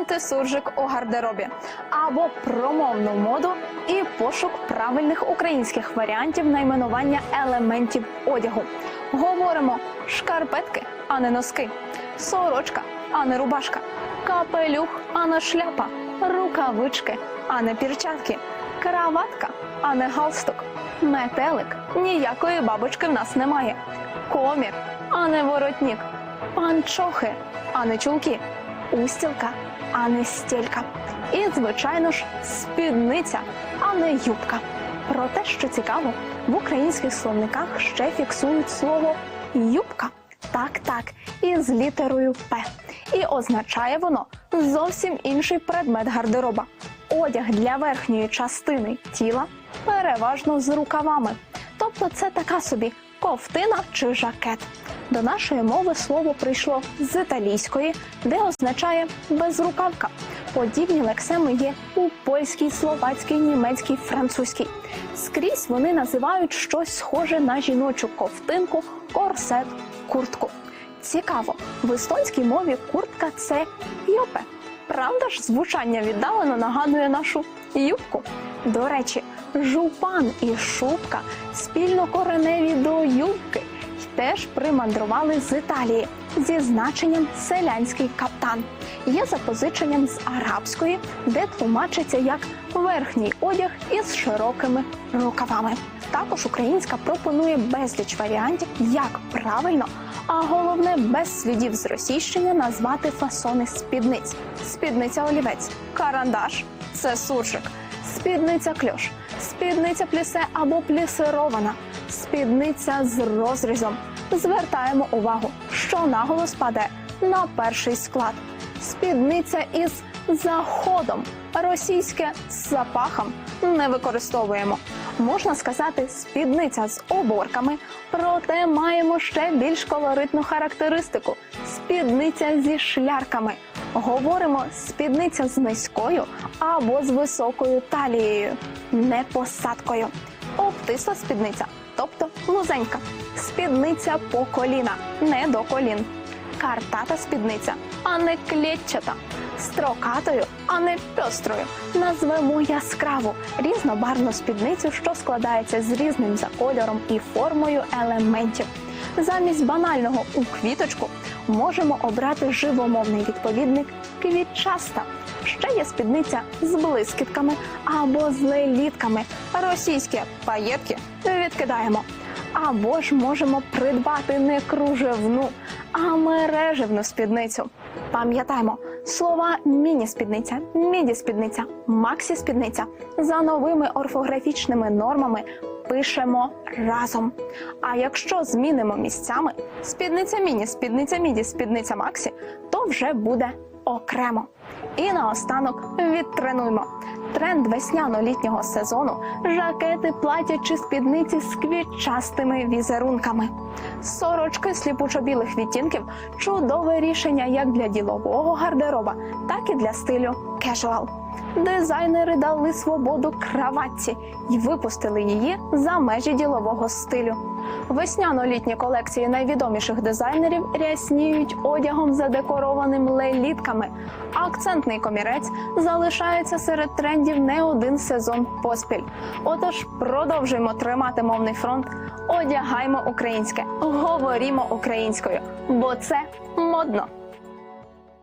антисуржик у гардеробі. Або про мовну моду і пошук правильних українських варіантів найменування елементів одягу. Говоримо шкарпетки, а не носки, сорочка, а не рубашка, капелюх, а не шляпа, рукавички, а не перчатки, краватка, а не галстук, метелик. Ніякої бабочки в нас немає. Комір, а не воротник, панчохи, а не чулки, устілка, а не стілька. І, звичайно ж, спідниця, а не юбка. Про те, що цікаво, в українських словниках ще фіксують слово юбка. Так, так, із літерою П. І означає воно зовсім інший предмет гардероба. Одяг для верхньої частини тіла переважно з рукавами. Тобто це така собі ковтина чи жакет. До нашої мови слово прийшло з італійської, де означає безрукавка. Подібні лексеми є у польській, словацькій, німецькій, французькій. Скрізь вони називають щось схоже на жіночу ковтинку, корсет, куртку. Цікаво, в естонській мові куртка це йопе. Правда ж, звучання віддалено нагадує нашу юбку. До речі, жупан і шубка спільно кореневі до юбки й теж примандрували з Італії зі значенням селянський каптан. Є запозиченням з арабської, де тлумачиться як верхній одяг із широкими рукавами. Також українська пропонує безліч варіантів, як правильно, а головне без слідів зросійщення назвати фасони спідниць. Спідниця олівець, карандаш це суржик, спідниця кльош, спідниця плісе або плісирована, спідниця з розрізом. Звертаємо увагу, що наголос паде на перший склад. Спідниця із заходом, російське з запахом не використовуємо. Можна сказати, спідниця з оборками, проте маємо ще більш колоритну характеристику спідниця зі шлярками. Говоримо спідниця з низькою або з високою талією, не посадкою. Обтисла спідниця, тобто лузенька. Спідниця по коліна, не до колін. Картата спідниця, а не клітчата. Строкатою, а не пьострою. Назвемо яскраву різнобарвну спідницю, що складається з різним за кольором і формою елементів. Замість банального у квіточку можемо обрати живомовний відповідник квітчаста. Ще є спідниця з блискітками або з лелітками. Російські паєтки відкидаємо. Або ж можемо придбати не кружевну, а мережевну спідницю. Пам'ятаємо, слова міні-спідниця, міді-спідниця, максі-спідниця за новими орфографічними нормами пишемо разом. А якщо змінимо місцями спідниця міні, спідниця міді, спідниця максі, то вже буде окремо. І наостанок відтренуймо. Тренд весняно-літнього сезону жакети, плаття чи спідниці з квітчастими візерунками. Сорочки сліпучо-білих відтінків чудове рішення як для ділового гардероба, так і для стилю кежуал. Дизайнери дали свободу краватці і випустили її за межі ділового стилю. Весняно-літні колекції найвідоміших дизайнерів рясніють одягом задекорованим лелітками. Акцентний комірець залишається серед трендів не один сезон поспіль. Отож, продовжуємо тримати мовний фронт, одягаймо українське, говорімо українською, бо це модно.